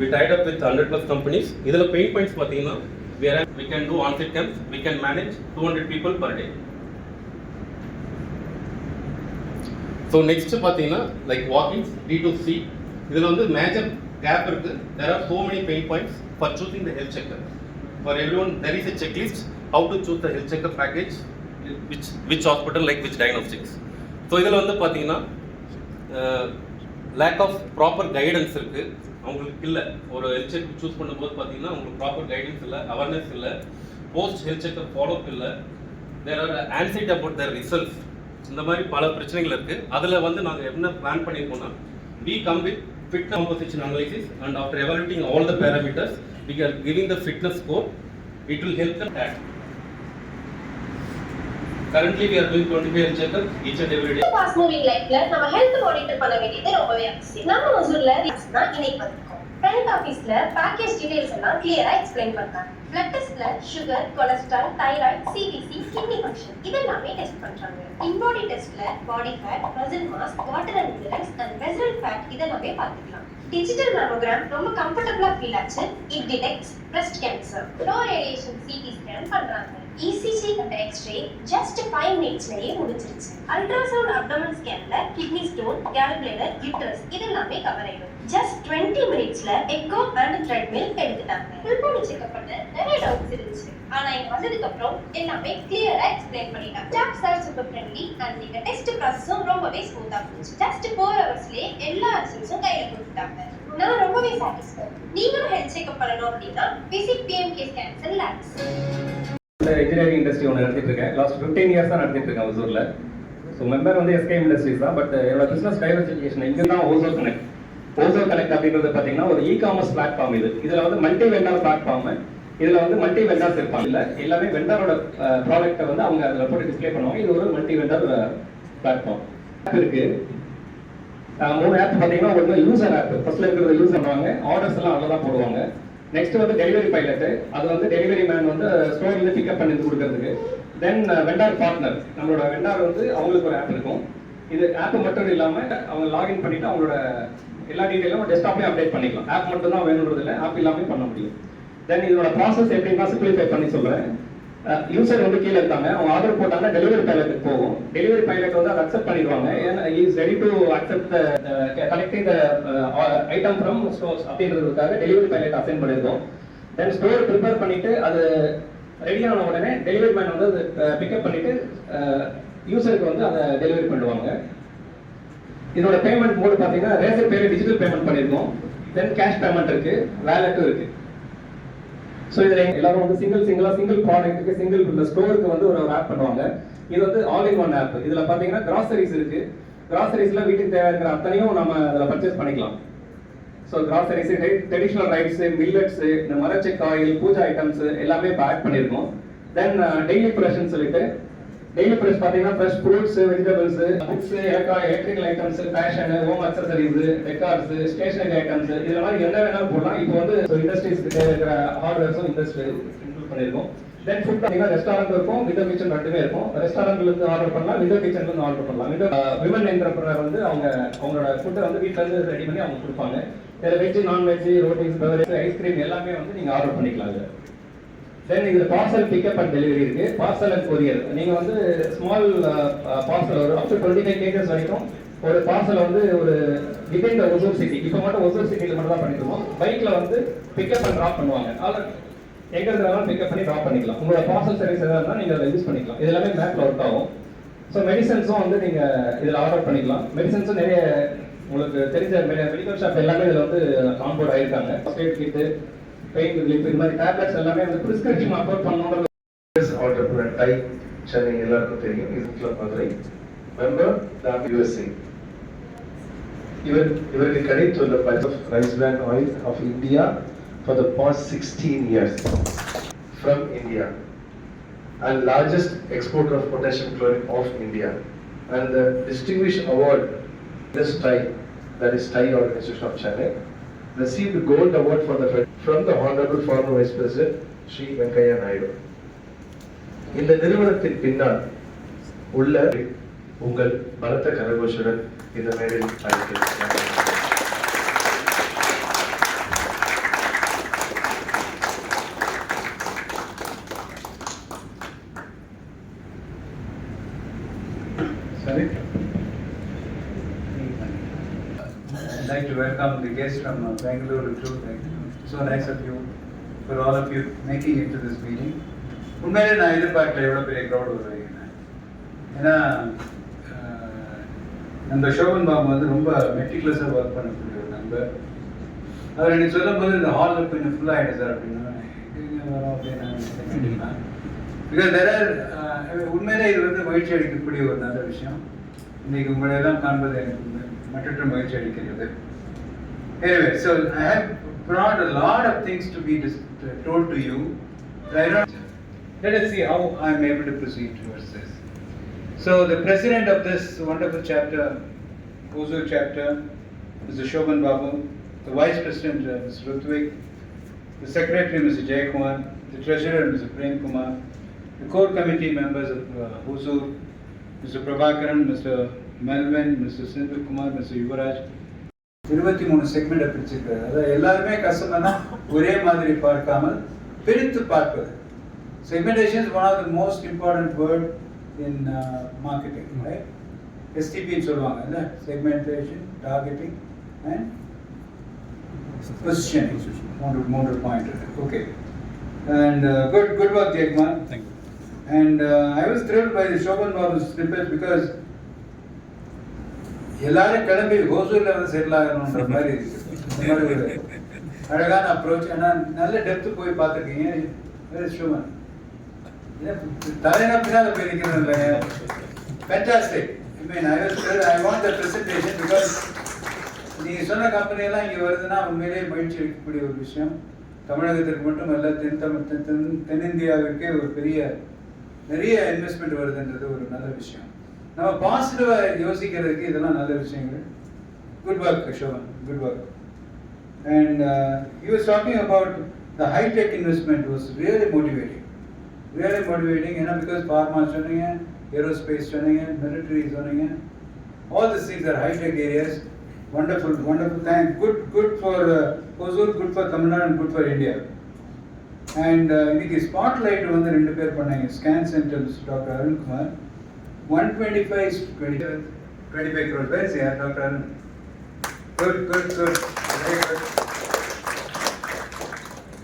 We tied up with hundred plus companies இதில் pain points பார்த்தீங்கன்னா வேற we can do do on-site camps. We can manage 200 people per day. So next பார்த்தீங்கன்னா like walk-ins D to C இதில் வந்து major gap இருக்கு. There are so many pain points for choosing the health checker for everyone there is a checklist how to choose the health checker package which which hospital like which diagnostics so இதில் வந்து பார்த்தீங்கன்னா lack of proper guidance இருக்கு. அவங்களுக்கு இல்லை. ஒரு health check choose பண்ணும்போது பார்த்தீங்கன்னா உங்களுக்கு ப்ராப்பர் கைடன்ஸ் இல்லை அவேர்னஸ் இல்லை போஸ்ட் ஹெல்த் செக்அப் ஃபாலோ இல்லை. There are onsite about their results இந்த மாதிரி பல பிரச்சனைகள் இருக்குது அதில் வந்து நாங்கள் என்ன plan பண்ணியிருக்கோம்னா we come with fit composition analysis and after evaluating all the parameters we are giving the fitness score it will help them date currently we are doing 25 health checkups each and every fast moving லைஃப்ல நம்ம health monitor பண்ண வேண்டியது ரொம்பவே அவசியம். நம்ம ஒசூர்ல தான் இணைப்பு front ஆபீஸ்ல பேக்கேஜ் டீடைல்ஸ் எல்லாம் கிளியரா எக்ஸ்பிளைன் பண்றாங்க. பிளட் டெஸ்ட்ல sugar cholesterol thyroid CBC kidney function இதெல்லாமே டெஸ்ட் பண்றாங்க. இன்பாடி டெஸ்ட்ல body fat muscle mass water and minerals and visceral fat இதெல்லாமே பார்த்துக்கலாம். டிஜிட்டல் மேமோகிராம் ரொம்ப கம்ஃபர்டபுளா ஃபீல் ஆச்சு. It detects breast cancer low radiation CT scan பண்றாங்க. இசிஜி எக்ஸ்ரே ஜஸ்ட் ஃபைவ் மினிட்ஸ்லயே முடிஞ்சிருச்சு. அல்ட்ராசவுண்ட் அப்டமன் ஸ்கேன்ல கிட்னி ஸ்டோன் கேல்குலேட்டர் யூட்ரஸ் இதெல்லாமே கவர் ஆயிடும். ஜஸ்ட் டுவெண்ட்டி மினிட்ஸ்ல எக்கோ அண்ட் த்ரெட்மில் எடுத்துட்டாங்க. ஃபுல் பாடி செக்அப் பண்ண நிறைய டவுட்ஸ் இருந்துச்சு. ஆனா இங்க வந்ததுக்கு அப்புறம் எல்லாமே கிளியரா எக்ஸ்பிளைன் பண்ணிட்டாங்க. Staff sir super friendly and நீங்க டெஸ்ட் ப்ராசஸும் ரொம்பவே ஸ்மூத்தா போச்சு. ஜஸ்ட் ஃபோர் ஹவர்ஸ்லயே எல்லா ரிசல்ட்ஸும் கையில கொடுத்துட்டாங்க. நான் ரொம்பவே சாட்டிஸ்ஃபை நீங்களும் ஹெல்த் செக்அப் பண்ணணும் அப்படின்னா visit PMK cancer labs engineering industry ஒன்று நடத்திட்டு இருக்கேன். லாஸ்ட் ஃபிஃப்டீன் இயர்ஸ் தான் நடத்திட்டு இருக்கேன் ஒசூரில். ஸோ மெம்பர் வந்து எஸ்கே இண்டஸ்ட்ரீஸ் தான். பட் என்னோட பிசினஸ் டைவர்சிஃபிகேஷன் இங்கே தான் ஓசோர் கனெக்ட் ஓசோர் கனெக்ட் அப்படின்றது பார்த்தீங்கன்னா ஒரு இ காமர்ஸ் பிளாட்ஃபார்ம் இது. இதில் வந்து மல்டி வெண்டார் பிளாட்ஃபார்ம் இதில் வந்து மல்டி வெண்டார்ஸ் இருப்பாங்க. இல்லை எல்லாமே வெண்டாரோட ப்ராடக்ட்டை வந்து அவங்க அதில் போட்டு டிஸ்ப்ளே பண்ணுவாங்க. இது ஒரு மல்டி வெண்டார் பிளாட்ஃபார்ம் ஆப் இருக்கு. மூணு ஆப் பார்த்தீங்கன்னா ஒன்று யூசர் ஆப் ஃபர்ஸ்ட்ல இருக்கிறது யூஸ் பண்ணுவாங்க. ஆர்டர்ஸ் எல்லாம் அதில் தான் போடுவாங்க. நெக்ஸ்ட் வந்து டெலிவரி பைலட் அது வந்து டெலிவரி மேன் வந்து ஸ்டோர்ல பிக்கப் பண்ணி கொடுக்கறதுக்கு. தென் வெண்டார் பார்ட்னர் நம்மளோட வெண்டார் வந்து அவங்களுக்கு ஒரு ஆப் இருக்கும். இது ஆப் மட்டும் இல்லாம அவங்க லாகின் பண்ணிட்டு அவங்களோட எல்லா டீட்டெயிலும் டெஸ்க்டாப்லயும் அப்டேட் பண்ணிக்கலாம். ஆப் மட்டும் தான் வேணுன்றது இல்லை ஆப் இல்லாமல் பண்ண முடியும். தென் இதோட ப்ராசஸ் எப்படின்னா சிம்பிளிஃபை பண்ணி சொல்றேன். யூசர் வந்து கீழே இருக்காங்க. அவங்க ஆர்டர் போட்டாங்கன்னா டெலிவரி பைலட்டுக்கு போகும். டெலிவரி பைலட் வந்து அதை அக்செப்ட் பண்ணிடுவாங்க. ஏன்னா is ready to accept collecting the item from stores அப்படின்றதுக்காக டெலிவரி பைலட் அசைன் பண்ணியிருக்கோம். தென் ஸ்டோர் ப்ரிப்பேர் பண்ணிட்டு அது ரெடி ஆன உடனே டெலிவரி மேன் வந்து அது uh, பிக்கப் பண்ணிட்டு uh, யூசருக்கு வந்து அதை டெலிவரி பண்ணுவாங்க. இதோட பேமெண்ட் மோடு பார்த்தீங்கன்னா ரேசர் பேர் டிஜிட்டல் பேமெண்ட் பண்ணியிருக்கோம். தென் கேஷ் பேமெண்ட் இருக்கு வேலெட்டும் இருக்கு. ஸோ இதில் எல்லாரும் வந்து சிங்கிள் சிங்கிளா சிங்கிள் ப்ராடக்ட்டுக்கு சிங்கிள் இந்த ஸ்டோருக்கு வந்து ஒரு ஆப் பண்ணுவாங்க. இது வந்து ஆல் இன் ஒன் ஆப் இதில் பார்த்தீங்கன்னா கிராசரிஸ் இருக்கு. கிராசரிஸ்லாம் வீட்டுக்கு தேவை இருக்கிற அத்தனையும் நம்ம அதில் பர்ச்சேஸ் பண்ணிக்கலாம். So groceries traditional rice millets இந்த மரச்செக் ஆயில் பூஜா ஐட்டம்ஸ் எல்லாமே இப்போ ஆட் பண்ணியிருக்கோம் தென் டெய்லி uh, ஃப்ரெஷ்னு சொல்லிட்டு டெய்லி ப்ரெஸ் பார்த்தீங்கன்னா fresh fruits vegetables books electrical items fashion home accessories decors stationery items இதெல்லாம் மாதிரி என்ன வேணாலும் போடலாம். இப்போ வந்து இண்டஸ்ட்ரீஸ்க்கு இருக்கிற ஹார்ட்வேர்ஸும் இண்டஸ்ட்ரி இன்க்ளூட் பண்ணியிருக்கோம். தென் ஃபுட் பார்த்தீங்கன்னா ரெஸ்டாரண்ட் இருக்கும் விண்டோ கிச்சன் ரெண்டுமே இருக்கும். ரெஸ்டாரண்ட்லேருந்து ஆர்டர் பண்ணலாம் விண்டோ கிச்சன்லேருந்து ஆர்டர் பண்ணலாம். விண்டோ விமன் என்டர்பிரனர் வந்து அவங்க அவங்களோட ஃபுட்டை வந்து வீட்டிலேருந்து இருந்து ரெடி பண்ணி அவங்க கொடுப்பாங்க. இதில் veg non-veg rotis beverage ice cream எல்லாமே வந்து நீங்கள் ஆர்டர் பண்ணிக்கலாம் தென் இது பார்சல் பிக்கப் அண்ட் டெலிவரி இருக்கு. பார்சல் அண்ட் கொரியர் நீங்கள் வந்து ஸ்மால் பார்சல் uh, uh, ஒரு up to twenty five kgs வரைக்கும் ஒரு பார்சல் வந்து ஒரு வித்தின் த ஒசூர் சிட்டி இப்போ மட்டும் ஒசூர் சிட்டியில் மட்டும் தான் பண்ணிருக்கோம் பைக்கில் வந்து பிக்கப் அண்ட் ட்ராப் பண்ணுவாங்க. அதில் எங்கே இருந்தாலும் பிக்கப் பண்ணி ட்ராப் பண்ணிக்கலாம். உங்களோட பார்சல் சர்வீஸ் எதாவது இருந்தால் நீங்கள் அதை யூஸ் பண்ணிக்கலாம். இது எல்லாமே மேப்பில் ஒர்க் ஆகும். ஸோ மெடிசன்ஸும் வந்து நீங்கள் இதில் ஆர்டர் பண்ணிக்கலாம். மெடிசன்ஸும் நிறைய உங்களுக்கு தெரிஞ்ச மெடிக்கல் ஷாப் எல்லாமே இதில் வந்து ஆன்போர்ட் ஆகியிருக்காங்க first aid kit pain relief இது மாதிரி டேப்லெட்ஸ் எல்லாமே வந்து பிரிஸ்கிரிப்ஷன் அப்லோட் பண்ணணுன்றது entrepreneur type சென்னை எல்லாருக்கும் தெரியும் இது கிளப் மதுரை மெம்பர் யூஎஸ்ஏ இவர் இவருக்கு கிடைத்துள்ள budget rice brand oil of India for the past sixteen years from India and largest exporter of potassium chloride of India and the distinguished award this TIE that is TIE organization of Chennai received gold award for the from the honourable former vice president Shri Venkaiah Naidu இந்த நிறுவனத்தின் பின்னால் உள்ள உங்கள் பலத்த கரகோஷுடன் இந்த மேடையில் அழைக்கிறேன் I'd like to welcome the guests from Bangalore to so nice of you for all of you making in to this meeting உண்மையிலே நான் எதிர்பார்க்கல எவ்வளோ பெரிய க்ரௌட் வருவீங்கன்னு ஏன்னா நம்ம சோபன் பாபு வந்து ரொம்ப மெட்டிகுலஸாக ஒர்க் பண்ணக்கூடிய ஒரு நண்பர். அவர் எனக்கு சொல்லும்போது இந்த ஹாலில் கொஞ்சம் ஃபுல்லாக ஆகிடும் சார் அப்படின்னா. எங்க அப்படின்னு பிகாஸ் தெர் உண்மையிலே இது வந்து மகிழ்ச்சி அளிக்கக்கூடிய ஒரு நல்ல விஷயம். இன்னைக்கு உங்களை எல்லாம் காண்பது எனக்கு மற்றற்ற மகிழ்ச்சி அளிக்கிறது so I have have brought a lot of things to be told to you. Let us see how I am able to proceed towards this. So the president of this wonderful chapter, Ozu chapter, Mr. Shobhan Babu, the vice president, uh, Mr. The secretary, Mr. Jayakumar, the treasurer, Mr. Prem Kumar, the core committee members of uh, Ozu, Mr. Prabhakaran, Mr. Melvin, Mr. Sindhu Kumar, Mr. Yuvaraj, இருபத்தி மூணு செக்மெண்ட்டை பிரிச்சிருக்காரு. அதாவது எல்லாருமே கஸ்டமர்னா ஒரே மாதிரி பார்க்காமல் பிரித்து பார்ப்பது. Segmentation is one of the most important word in marketing எஸ்டிபின்னு சொல்லுவாங்க இல்லை செக்மெண்டேஷன் டார்கெட்டிங் அண்ட் பொசிஷனிங் மூன்று மூன்று பாயிண்ட் இருக்கு okay and good good work uh, I was thrilled by the Shoban Babu's snippet because எல்லாரும் கிளம்பி ஹோசூர்ல வந்து செட்டில் ஆகணுன்ற மாதிரி இருக்கு அழகான அப்ரோச் ஏன்னா நல்ல டெப்த் போய் பார்த்துருக்கீங்க. வெரி தலைனா பின்னால போய் நிற்கிறது இல்லைங்க fantastic I mean I was I want the because நீங்க சொன்ன கம்பெனி எல்லாம் இங்க வருதுன்னா உண்மையிலேயே மகிழ்ச்சி அளிக்கக்கூடிய ஒரு விஷயம். தமிழகத்திற்கு மட்டும் அல்ல தென் தமிழ் தென் தென்- தென்னிந்தியாவிற்கே ஒரு பெரிய நிறைய இன்வெஸ்ட்மெண்ட் வருதுன்றது ஒரு நல்ல விஷயம். நம்ம பாசிட்டிவா யோசிக்கிறதுக்கு இதெல்லாம் நல்ல விஷயங்கள். Good work shown good work and you was talking about the hi-tech investment was really motivating really motivating ஏன்னா பிகாஸ் ஃபார்மா சொன்னீங்க ஏரோஸ்பேஸ் சொன்னீங்க மிலிட்ரி சொன்னீங்க. All this things are hi-tech areas areas. Wonderful, wonderful. Thank, good, good for uh, Hosur, good for Tamil Nadu, and good for India. And uh, இன்னைக்கு spotlight வந்து ரெண்டு பேர் பண்ணாங்க. Scan centres doctor Arunkumar one twenty five twenty five crore பேர் யார் doctor good good good very good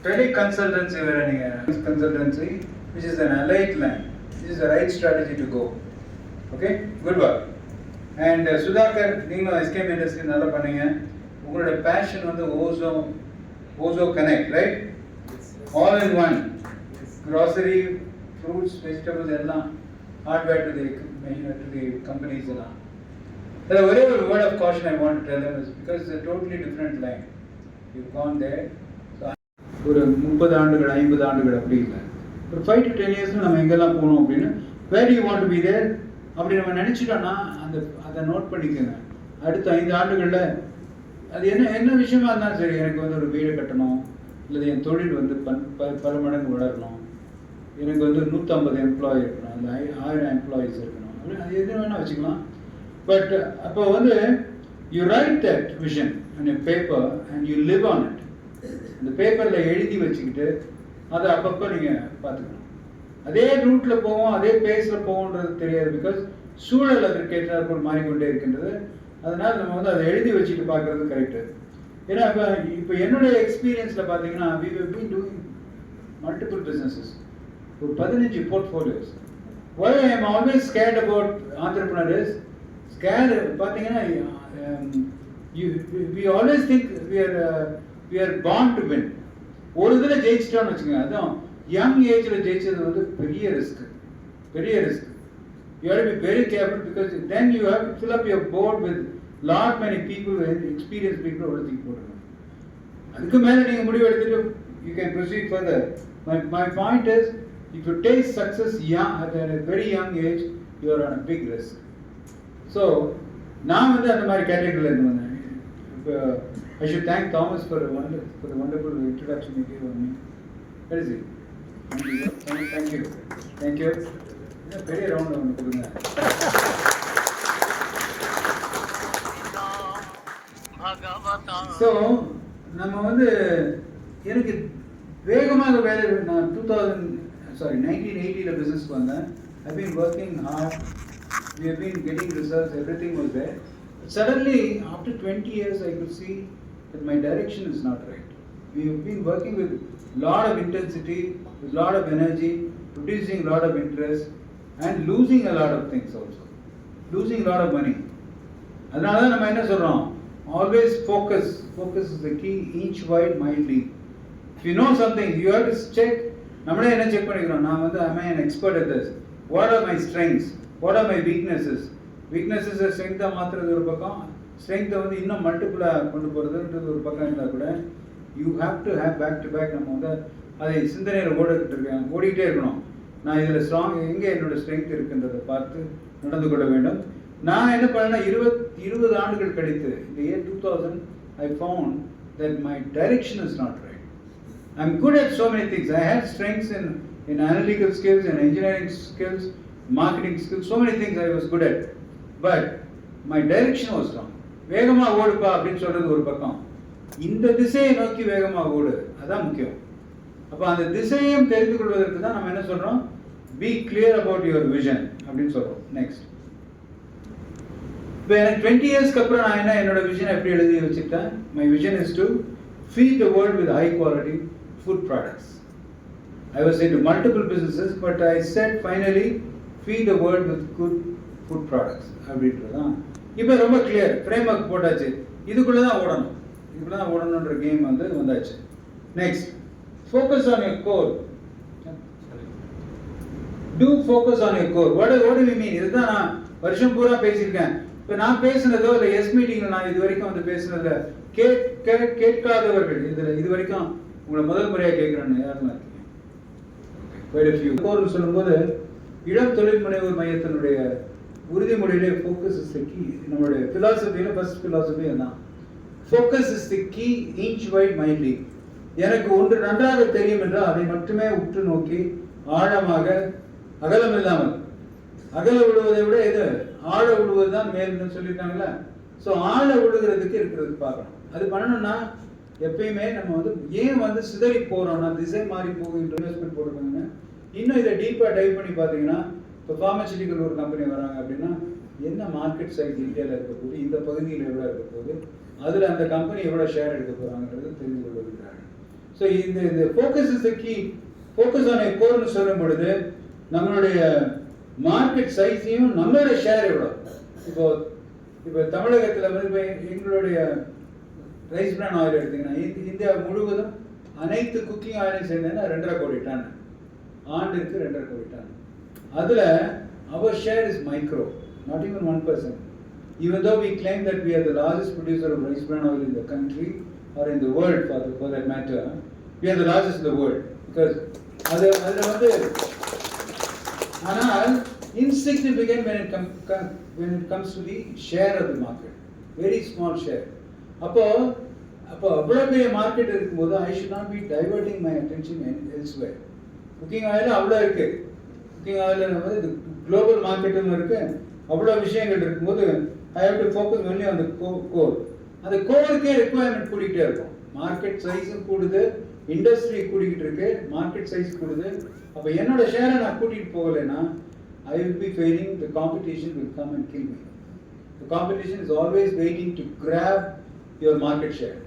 teleconsultancy வேற நீங்க. Consultancy which is an allied line is the right strategy to go okay good work and Sudhakar நீங்களும் எஸ்கேம் industry நல்லா பண்ணீங்க. உங்களோட passion வந்து ஓசோ Osho connect right all in one grocery fruits vegetables எல்லாம் hardware to the to the companies எல்லாம் அதில் ஒரே ஒரு word of caution I want tell them is because it's a totally different line. You've gone there ஒரு முப்பது ஆண்டுகள் ஐம்பது ஆண்டுகள் அப்படி இல்லை. ஒரு ஃபைவ் டு டென் இயர்ஸில் நம்ம எங்கெல்லாம் போகணும் அப்படின்னு where you want be there அப்படி நம்ம நினச்சிட்டோன்னா அந்த அதை நோட் பண்ணிக்கோங்க. அடுத்த ஐந்து ஆண்டுகளில் அது என்ன என்ன விஷயமா இருந்தாலும் சரி எனக்கு வந்து ஒரு வீடு கட்டணும் இல்லை என் தொழில் வந்து பன் ப- பல மடங்கு வளரணும். எனக்கு வந்து நூற்றம்பது எம்ப்ளாயி இருக்கணும் அந்த ஆயிரம் எம்ப்ளாயிஸ் இருக்கணும். அது எது வேணால் வச்சுக்கலாம். பட் அப்போ வந்து you write that vision and paper and you live on it இந்த பேப்பரில் எழுதி வச்சுக்கிட்டு அதை அப்பப்போ நீங்கள் பார்த்துக்கணும் அதே ரூட்டில் போவோம் அதே பேஸில் போவோன்றது தெரியாது பிகாஸ் சூழல் அதற்கு ஏற்றாற்போல் மாறிக்கொண்டே இருக்கின்றது. அதனால் நம்ம வந்து அதை எழுதி வச்சுட்டு பார்க்குறது கரெக்டு ஏன்னா இப்போ இப்போ என்னுடைய எக்ஸ்பீரியன்ஸில் பார்த்தீங்கன்னா we be doing multiple businesses ஒரு பதினஞ்சு portfolios Why I am always scared about entrepreneur is scared பார்த்தீங்கன்னா we always think we are we are bound to win ஒரு இதில் ஜெயிச்சிட்டோம்னு வச்சுக்கோங்க அதுதான் யங் ஏஜில் ஜெயிச்சது வந்து பெரிய ரிஸ்க் பெரிய risk you have be very careful because then you have fill up your board with lot many people experience people ஒரு திங்க் அதுக்கு மேலே நீங்கள் முடிவு எடுத்துட்டு you can proceed further my my point is if you take success young at a very young age you are on a big risk so நான் வந்து அந்த மாதிரி கேட்டகரியில் இருந்து வந்தேன். இப்போ I should thank Thomas for wonder for wonderful introduction you gave me very C thank you thank you பெரிய round ஒன்று கொடுங்க. ஸோ நம்ம வந்து எனக்கு வேகமாக வேலை நான் two thousand சாரி நைன்டீன் எயிட்டியில் பிஸ்னஸ்க்கு வந்தேன் I been working hard we have been getting results everything was there Suddenly, after 20 years, I could see that my direction is not right. We have been working with lot of intensity, with lot of energy, producing lot of interest, and losing a lot of things also. Losing a lot of money. அதனால தான் நம்ம என்ன சொல்றோம் always focus focus is the key each wide mindly if you know something you have to check நம்மளே என்ன check பண்ணிக்கிறோம்? நான் வந்து I an expert at this what are my strengths what are my weaknesses வீக்னஸஸை ஸ்ட்ரென்த்தாக மாற்றுறது ஒரு பக்கம். ஸ்ட்ரென்த்தை வந்து இன்னும் மல்டிபிளாக கொண்டு போகிறதுன்றது ஒரு பக்கம் இருந்தால் கூட you have to have back to back நம்ம வந்து அதை சிந்தனையில் ஓடிக்கிட்டு இருக்கேன். ஓடிக்கிட்டே இருக்கணும். நான் இதில் ஸ்ட்ராங் எங்கே என்னோடய ஸ்ட்ரென்த் இருக்குன்றதை பார்த்து நடந்து கொள்ள வேண்டும். நான் என்ன பண்ணேன்னா இருபத் இருபது ஆண்டுகள் கழித்து இந்த year two thousand I found that my direction is not right I'm good at so many things. I had strengths in, in analytical skills and engineering skills, marketing skills, so many things I was good at. But my direction was wrong. வேகமா ஓடுப்பா அப்படின்னு சொல்றது ஒரு பக்கம். இந்த திசையை நோக்கி வேகமா ஓடு. அதான் முக்கியம். அப்ப அந்த திசையும் தெரிந்து கொள்வதற்கு தான் நம்ம என்ன சொல்றோம்? Be clear about your vision அப்படின்னு சொல்றோம். நெக்ஸ்ட் இப்போ எனக்கு டுவெண்ட்டி இயர்ஸ்க்கு அப்புறம் நான் என்ன என்னோட விஷன் எப்படி எழுதி வச்சுக்கிட்டேன்? My vision is to feed the world with high quality food products. I was into multiple businesses, but I said finally, feed the world with good food products. அப்படின்றது தான் இப்போ ரொம்ப கிளியர் ஃப்ரேம் ஒர்க் போட்டாச்சு. இதுக்குள்ளே தான் ஓடணும். இதுக்குள்ளே தான் ஓடணுன்ற கேம் வந்து வந்தாச்சு. Next focus on your core to focus on your core what what we mean இதுதான் நான் வருஷம் பூரா பேசியிருக்கேன். இப்போ நான் பேசுனதோ இல்லை எஸ் மீட்டிங்கில் நான் இது வரைக்கும் வந்து பேசுனதில் கேட்க கேட்காதவர்கள் இதில் இது வரைக்கும் உங்களை முதல் முறையாக கேட்குறேன் யாரெல்லாம் இருக்கீங்க கோர்னு சொல்லும்போது இளம் தொழில் முனைவோர் மையத்தினுடைய உறுதிமொழியிலே ஃபோக்கஸ் இஸ் த கீ நம்மளுடைய ஃபிலாசபியில் ஃபர்ஸ்ட் ஃபிலாசபி தான் focus is the key inch wide மைண்ட்லி எனக்கு ஒன்று நன்றாக தெரியும் என்றால் அதை மட்டுமே உற்று நோக்கி ஆழமாக அகலம் இல்லாமல். அகல விடுவதை விட இது ஆழ விடுவது தான் மேல்னு சொல்லியிருக்காங்களே. ஸோ ஆழ விடுகிறதுக்கு இருக்கிறது பார்க்கணும். அது பண்ணணும்னா எப்பயுமே நம்ம வந்து ஏன் வந்து சிதறி போகிறோம்னா திசை மாறி போகின்ற இன்வெஸ்ட்மெண்ட் போடுறாங்க இன்னும் இதை டீப்பாக டைப் பண்ணி பார்த்தீங்கன்னா இப்போ ஃபார்மசிட்டிக்கல் ஒரு கம்பெனி வராங்க அப்படின்னா என்ன மார்க்கெட் சைஸ் இந்தியாவில் இருக்கக்கூடிய இந்த பகுதியில் எவ்வளோ இருக்க போகுது அதில் அந்த கம்பெனி எவ்வளோ ஷேர் எடுக்க போகிறாங்கிறது தெரிந்து கொள்வதற்காக ஸோ இந்த இந்த focus is the key focus on கோர்னு சொல்லும் பொழுது நம்மளுடைய மார்க்கெட் சைஸையும் நம்மளுடைய ஷேர் எவ்வளோ இப்போ இப்போ தமிழகத்தில் வந்து இப்போ எங்களுடைய ரைஸ் பிரான் ஆயில் எடுத்தீங்கன்னா இந்தியா முழுவதும் அனைத்து குக்கிங் ஆயிலையும் சேர்ந்ததுன்னா ரெண்டரை கோடி டன் ஆண்டுக்கு ரெண்டரை கோடி டன் அதில் our share is micro not even one percent even though we claim that we are the largest producer of rice bran oil in the country or in the world for, the, for that matter, we are the largest அது அதில் வந்து ஆனால் insignificant when it come when it comes to the share of the market very small share அப்போ அப்போ அவ்வளோ பெரிய market இருக்கும்போது I should not be diverting my attention elsewhere cooking oil அவ்வளோ இருக்கு. குக்கிங் ஆயில் வந்து குளோபல் மார்க்கெட்டும் இருக்கு. அவ்வளோ விஷயங்கள் இருக்கும்போது I have to focus only அந்த கோர் அந்த கோருக்கே ரெக்குவயர்மெண்ட் கூட்டிகிட்டே இருக்கும். மார்க்கெட் சைஸும் கூடுது. இண்டஸ்ட்ரி கூடிக்கிட்டு இருக்கு. மார்க்கெட் சைஸ் கூடுது. அப்போ என்னோட ஷேரை நான் கூட்டிகிட்டு போகலைன்னா I will be failing the competition will come and kill me the competition is always waiting to grab your market share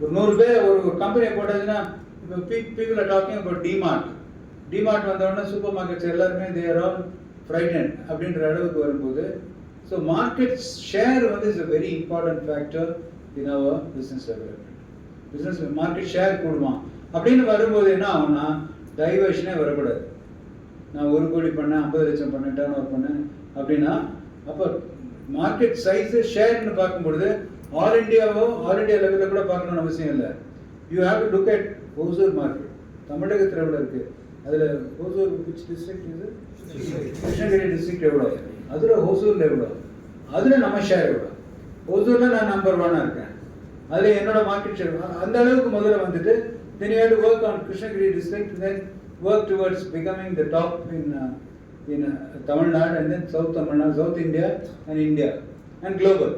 ஒரு நூறு பேர் ஒரு கம்பெனியை போட்டதுன்னா இப்போ பீப்புள் ஆர் டாக்கிங் இப்போ டிமார்ட் டிமார்ட் வந்தோடனே சூப்பர் மார்க்கெட்ஸ் எல்லாருமே தேர் ஆல் ஃப்ரைடன் அப்படின்ற அளவுக்கு வரும்போது ஸோ மார்க்கெட் ஷேர் வந்து is a very important factor in our business development business market share கூடுவான் அப்படின்னு வரும்போது என்ன ஆகும்னா டைவர்ஷனே வரக்கூடாது. நான் ஒரு கோடி பண்ணேன் ஐம்பது லட்சம் பண்ணேன் டேர்ன் ஓவர் பண்ணேன் அப்படின்னா அப்போ மார்க்கெட் சைஸு ஷேர்னு பார்க்கும்பொழுது ஆல் இந்தியாவோ ஆல் இந்தியா லெவலில் கூட பார்க்கணும்னு அவசியம் இல்லை. You have to look at Hosur market தமிழகத்தில் எவ்வளோ இருக்குது அதில் ஹோசூர் விச் டிஸ்ட்ரிக்ட் இது கிருஷ்ணகிரி டிஸ்ட்ரிக்ட் எவ்வளோ அதில் ஹோசூரில் எவ்வளோ அதில் நம்ம ஷேர் எவ்வளோ ஹோசூரில் நான் நம்பர் ஒன்னாக இருக்கேன். அதில் என்னோட மார்க்கெட் ஷேர் அந்த அளவுக்கு முதல்ல வந்துட்டு then you have work on Krishnagiri district then work towards becoming the top in in Tamil Nadu and then south Tamil Nadu south India and India and global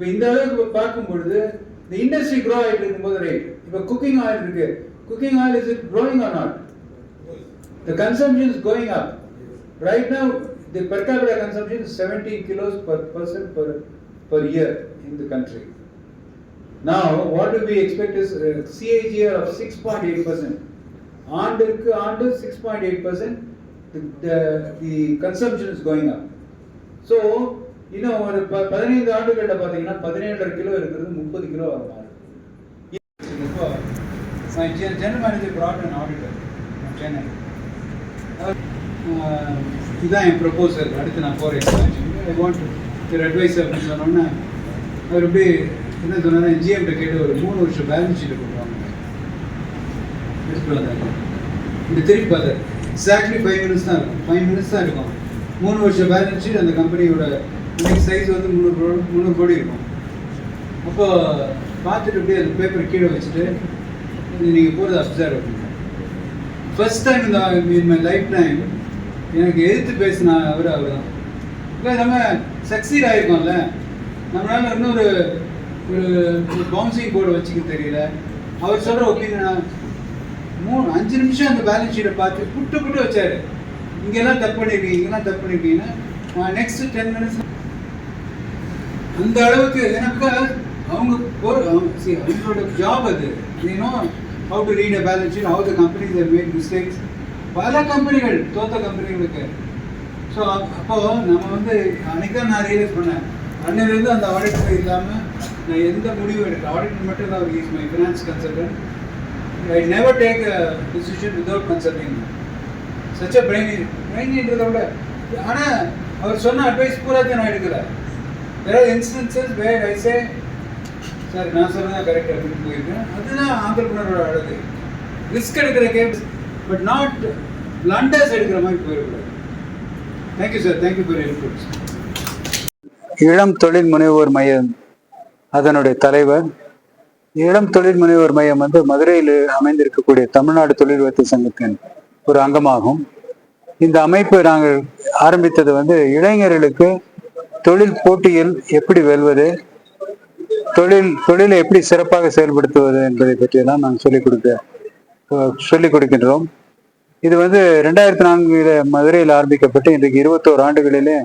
இப்போ இந்த அளவுக்கு பார்க்கும் பொழுது இந்த இண்டஸ்ட்ரி க்ரோ ஆகிட்டு இருக்கும்போது ரைட் இப்போ cooking oil இருக்கு cooking oil is it growing or not the consumption is going up right now the per capita consumption seventy kilos per person per per year in the country now what to be expect is CAGR of six point eight percent ஆண்டுக்கு ஆண்டு six point eight percent the consumption is going up so இன்னும் ஒரு ப- பதினைந்து ஆண்டுகளில் பார்த்தீங்கன்னா பதினேழரை kilo இருக்கிறது முப்பது கிலோ வர மாறும் இப்போ my gen- general manager brought an uh, என் ப்ரொபோசல் அடுத்து நான் போகிறேன் ஐ வாண்ட் ஒரு அட்வைஸ் அப்படின்னு சொன்னோன்னா அவர் எப்படி என்ன சொன்னார் ஜிஎம்கிட்ட கேட்டு ஒரு மூணு வருஷம் பேலன்ஸ் ஷீட்டை கொடுப்பாங்க இது திருப்பி பார்த்தார். எக்ஸாக்ட்லி ஃபைவ் மினிட்ஸ் தான் இருக்கும். ஃபைவ் மினிட்ஸ் தான் இருக்கும். மூணு வருஷம் பேலன்ஸ் ஷீட் அந்த கம்பெனியோட இன்னைக்கு சைஸ் வந்து முந்நூறு கோடி முந்நூறு கோடி இருக்கும். அப்போ பார்த்துட்டு அப்படியே அந்த பேப்பர் கீழே வச்சுட்டு நீங்கள் போகிறது அப்சர்வ் அப்படிங்க ஃபர்ஸ்ட் டைம் இந்த இன் மை லைஃப் டைம் எனக்கு எதிர்த்து பேசின அவர் அவர் தான் இல்லை நம்ம சக்சீட் ஆகிருக்கோம்ல நம்மளால இன்னொரு ஒரு ஒரு பவுன்சிங் போர்டு வச்சுக்க தெரியல. அவர் சொல்கிற ஓகேங்கண்ணா மூணு அஞ்சு நிமிஷம் அந்த பேலன்ஸ் ஷீட்டை பார்த்து புட்டு புட்டு வச்சாரு. இங்கெல்லாம் தப்பு பண்ணியிருக்கீங்க இங்கெல்லாம் தப்பு பண்ணியிருக்கீங்கன்னா நெக்ஸ்ட் டென் மினிட்ஸ் அந்த அளவுக்கு எனக்கு அவங்க ஒரு அவங்களோட ஜாப் அது. Know how to read a balance sheet how the companies are made mistakes பல கம்பெனிகள் தோத்த கம்பெனிகளுக்கு ஸோ அப்போ நம்ம வந்து அன்றைக்கி தான் நான் ரியலைஸ் பண்ணேன். அன்னையிலேருந்து அந்த ஆடிட் இல்லாமல் நான் எந்த முடிவும் எடுக்கல. ஆடிட் மட்டும் தான் is my finance consultant I never take a decision without consulting சச்ச பிரெயின் பிரெயின்ன்றதை விட. ஆனால் அவர் சொன்ன அட்வைஸ் பூராத்தையும் நான் எடுக்கிறேன் there are instances where I say sir நான் சொன்னதான் கரெக்ட் அப்படின்னு போயிருக்கேன். அதுதான் ஆண்டர்பனரோட அழகு. ரிஸ்க் எடுக்கிற கேப்ஸ் பட் நாட் பிளண்டர்ஸ் எடுக்கிற மாதிரி போயிடக்கூடாது. Thank you sir thank you for inputs இளம் தொழில் முனைவோர் மையம் அதனுடைய தலைவர். இளம் தொழில் முனைவோர் மையம் வந்து மதுரையில் அமைந்திருக்கக்கூடிய தமிழ்நாடு தொழில் வர்த்தக சங்கத்தின் ஒரு அங்கமாகும். இந்த அமைப்பு நாங்கள் ஆரம்பித்தது வந்து இளைஞர்களுக்கு தொழில் போட்டியில் எப்படி வெல்வது? தொழில் தொழிலை எப்படி சிறப்பாக செயல்படுத்துவது என்பதை பற்றியெல்லாம் நாங்கள் சொல்லிக் கொடுக்க சொல்லிக் கொடுக்கின்றோம். இது வந்து ரெண்டாயிரத்தி நான்கில் மதுரையில் ஆரம்பிக்கப்பட்டு இன்றைக்கு இருபத்தோரு ஆண்டுகளிலே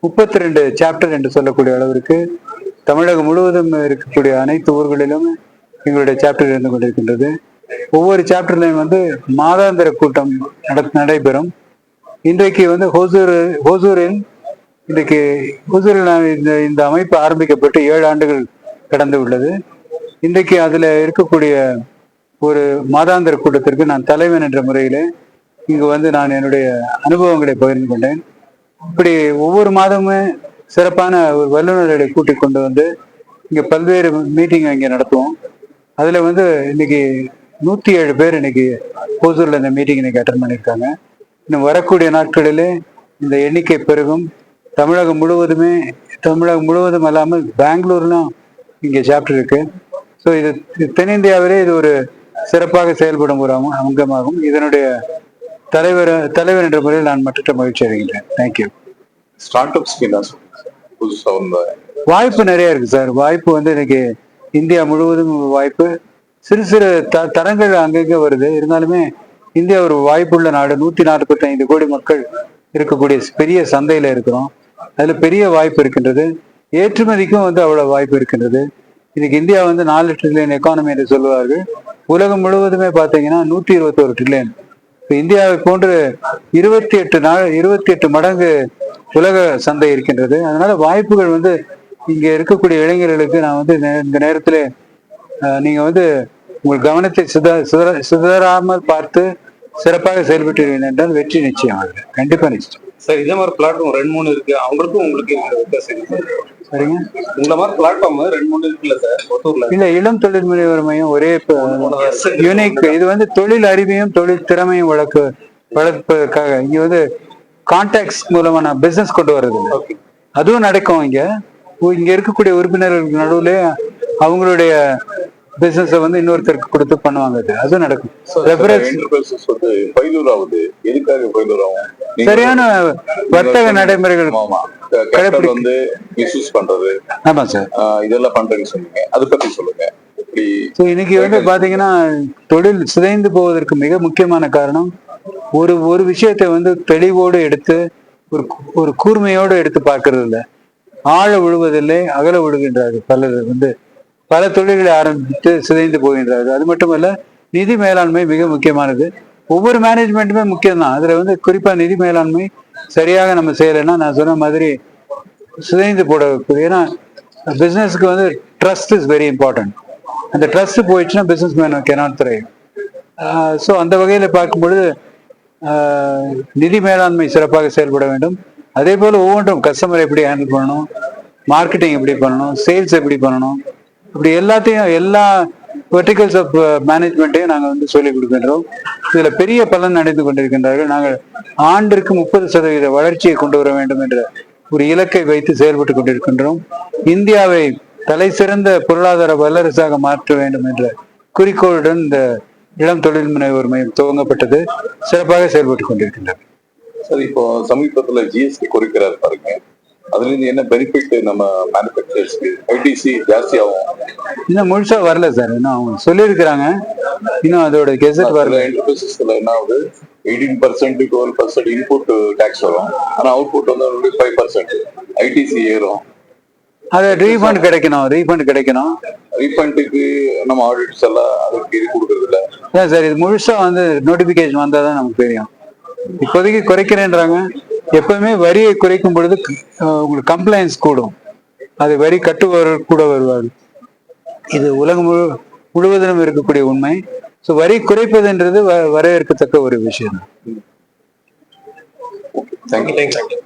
முப்பத்தி ரெண்டு சாப்டர் என்று சொல்லக்கூடிய அளவிற்கு தமிழகம் முழுவதும் இருக்கக்கூடிய அனைத்து ஊர்களிலும் எங்களுடைய சாப்டர் இருந்து கொண்டிருக்கின்றது. ஒவ்வொரு சாப்டர்லையும் வந்து மாதாந்திர கூட்டம் நட- நடைபெறும். இன்றைக்கு வந்து ஹோசூர் ஹோசூரில் இன்றைக்கு ஹோசூரில் நான் இந்த இந்த அமைப்பு ஆரம்பிக்கப்பட்டு ஏழு ஆண்டுகள் கடந்து உள்ளது. இன்றைக்கு அதில் இருக்கக்கூடிய ஒரு மாதாந்திர கூட்டத்திற்கு நான் தலைவன் என்ற முறையிலே இங்கு வந்து நான் என்னுடைய அனுபவங்களை பகிர்ந்து கொண்டேன். இப்படி ஒவ்வொரு மாதமுமே சிறப்பான ஒரு வல்லுநர்களை கூட்டி கொண்டு வந்து இங்கே பல்வேறு மீட்டிங் இங்கே நடத்துவோம். அதில் வந்து இன்னைக்கு நூற்றி ஏழு பேர் இன்னைக்கு ஓசூரில் இந்த மீட்டிங் இன்னைக்கு அட்டன் பண்ணியிருக்காங்க இன்னும் வரக்கூடிய நாட்களிலே இந்த எண்ணிக்கை பெருகும். தமிழகம் முழுவதுமே தமிழகம் முழுவதும் அல்லாமல் பெங்களூர்லாம் இங்கே சாப்டர் இருக்கு. ஸோ இது தென்னிந்தியாவிலே இது ஒரு சிறப்பாக செயல்படும் ஒரு அங்க- அங்கமாகும். இதனுடைய தலைவர் தலைவர் என்ற முறையில் நான் மற்ற மகிழ்ச்சி அடைகின்றேன். தேங்க்யூ ஸ்டார்ட் அப்ஸ்க்கு என்ன சொல்லுங்க புதுசா வந்த வாய்ப்பு நிறைய இருக்கு சார். வாய்ப்பு வந்து இன்னைக்கு இந்தியா முழுவதும் வாய்ப்பு. சிறு சிறு த தரங்கள் அங்கங்கே வருது. இருந்தாலுமே இந்தியா ஒரு வாய்ப்புள்ள நாடு. நூத்தி நாற்பத்தி ஐந்து கோடி மக்கள் இருக்கக்கூடிய பெரிய சந்தையில இருக்கிறோம். அதில் பெரிய வாய்ப்பு இருக்கின்றது. ஏற்றுமதிக்கும் வந்து அவ்வளோ வாய்ப்பு இருக்கின்றது. இன்னைக்கு இந்தியா வந்து நாலு ட்ரில்லியன் எக்கானமி என்று சொல்லுவார்கள். உலகம் முழுவதுமே பார்த்தீங்கன்னா நூற்றி இருபத்தோரு ட்ரில்லியன் இப்போ இந்தியாவை போன்று இருபத்தி எட்டு நாள் இருபத்தி எட்டு மடங்கு உலக சந்தை இருக்கின்றது. அதனால வாய்ப்புகள் வந்து இங்கே இருக்கக்கூடிய இளைஞர்களுக்கு நான் வந்து நே- இந்த நேரத்தில் நீங்கள் வந்து உங்கள் கவனத்தை சித சிதற சிதறாமல் பார்த்து சிறப்பாக செயல்பட்டீர்கள் என்றால் வெற்றி நிச்சயம் கண்டிப்பாக நிச்சயம். சார் இதே மாதிரி பிளாட்ஃபார்ம் ரெண்டு மூணு இருக்கு. அவங்களுக்கும் உங்களுக்கு வித்தியாசம் சார்? சரிங்க. இந்த மாதிரி பிளாட்ஃபார்ம் ரெண்டு மூணு இருக்குல்ல சார் ஒத்தூர்ல இல்ல இளம் தொழில் முனைவர் மையம் ஒரே யூனிக் இது வந்து தொழில் அறிவையும் தொழில் திறமையும் வளர்க்க வளர்ப்பதற்காக. இங்க வந்து கான்டாக்ட்ஸ் மூலமா நான் பிசினஸ் கொண்டு வர்றது. அதுவும் நடக்கும் இங்க. இங்க இருக்கக்கூடிய உறுப்பினர்களுக்கு நடுவுல அவங்களுடைய பிசினஸ வந்து இன்னொருத்தருக்கு கொடுத்து பண்ணுவாங்க அது அதுவும் நடக்கும். ரெஃபரன்ஸ் வந்து எதுக்காக ஃபெயிலூர் ஆகும்? சரியான வர்த்தக நடைமுறைகள் வந்து மிஸ்யூஸ் பண்றது. ஆமா சார் இதெல்லாம் பண்றேன்னு சொன்னீங்க. அதை பத்தி சொல்லுங்க. இன்னைக்கு வந்து பாத்தீங்கன்னா தொழில் சிதைந்து போவதற்கு மிக முக்கியமான காரணம் ஒரு ஒரு விஷயத்தை வந்து தெளிவோடு எடுத்து ஒரு ஒரு கூர்மையோடு எடுத்து பார்க்கறது இல்லை. ஆழ விழுவதில்லை அகல விழுகின்றார்கள் பலர் வந்து. பல தொழில்களை ஆரம்பித்து சிதைந்து போகின்றார்கள். அது மட்டுமல்ல நிதி மேலாண்மை மிக முக்கியமானது. ஒவ்வொரு மேனேஜ்மெண்ட்டுமே முக்கியம் தான் அதில் வந்து குறிப்பாக நிதி மேலாண்மை சரியாக நம்ம செய்யலைன்னா நான் சொன்ன மாதிரி சிதைந்து போடக்கூடிய ஏன்னா பிஸ்னஸ்க்கு வந்து ட்ரஸ்ட் இஸ் வெரி இம்பார்ட்டன்ட் அந்த ட்ரஸ்ட் போயிடுச்சுன்னா பிஸ்னஸ் மேன் கெனாட் துறை ஸோ அந்த வகையில் பார்க்கும்பொழுது நிதி மேலாண்மை சிறப்பாக செயல்பட வேண்டும். அதே போல் ஒவ்வொன்றும் கஸ்டமர் எப்படி ஹேண்டில் பண்ணணும் மார்க்கெட்டிங் எப்படி பண்ணணும் சேல்ஸ் எப்படி பண்ணணும் இப்படி எல்லாத்தையும் எல்லா வெர்டிகல்ஸ் ஆஃப் மேனேஜ்மெண்ட்டையும் நாங்கள் வந்து சொல்லிக் கொடுக்கின்றோம். இதில் பெரிய பலன் அடைந்து கொண்டிருக்கின்றார்கள். நாங்கள் ஆண்டிற்கு முப்பது சதவீத வளர்ச்சியை கொண்டு வர வேண்டும் என்ற ஒரு இலக்கை வைத்து செயல்பட்டு கொண்டிருக்கின்றோம். இந்தியாவை தலை சிறந்த பொருளாதார வல்லரசாக மாற்ற வேண்டும் என்ற குறிக்கோளுடன் இந்த இளம் தொழில் முனைவோர் மையம் துவங்கப்பட்டது. சிறப்பாக செயல்பட்டு கொண்டிருக்கின்றது. சார் இப்போ சமீபத்துல ஜிஎஸ்டி குறிக்கிறார் பாருங்க. அதுல இருந்து என்ன பெனிஃபிட் நம்ம மேனுஃபேக்சர்ஸ்க்கு ஐடிசி ஜாஸ்தியாகும். இன்னும் முழுசா வரல சார். இன்னும் அவங்க சொல்லியிருக்கிறாங்க. இன்னும் அதோட கெசட் வரல. என்டர்பிரைசஸ்ல என்ன ஆகுது? Eighteen percent twelve percent input tax வரும். ஆனா அவுட்புட் வந்து ஃபைவ் பர்சன்ட் ஐடிசி ஏறும். அது ரீஃபண்ட் கிடைக்கணும். ரீஃபண்ட் கிடைக்கணும். ரீஃபண்டுக்கு நம்ம ஆடிட்ஸ் எல்லாம் அதுக்கு இது கொடுக்கறது இல்ல சார் இது முழுசா வந்து நோட்டிபிகேஷன் வந்தால் தான் நமக்கு தெரியும். இப்போதைக்கு குறைக்கிறேன்றாங்க. எப்பவுமே வரியை குறைக்கும் பொழுது உங்களுக்கு கம்ப்ளைண்ட்ஸ் கூடும். அது வரி கட்டுபவர் கூட வருவார். இது உலகம் முழு முழுவதிலும் இருக்கக்கூடிய உண்மை. ஸோ வரி குறைப்பதுன்றது வ- வரவேற்கத்தக்க ஒரு விஷயம் தேங்க்யூ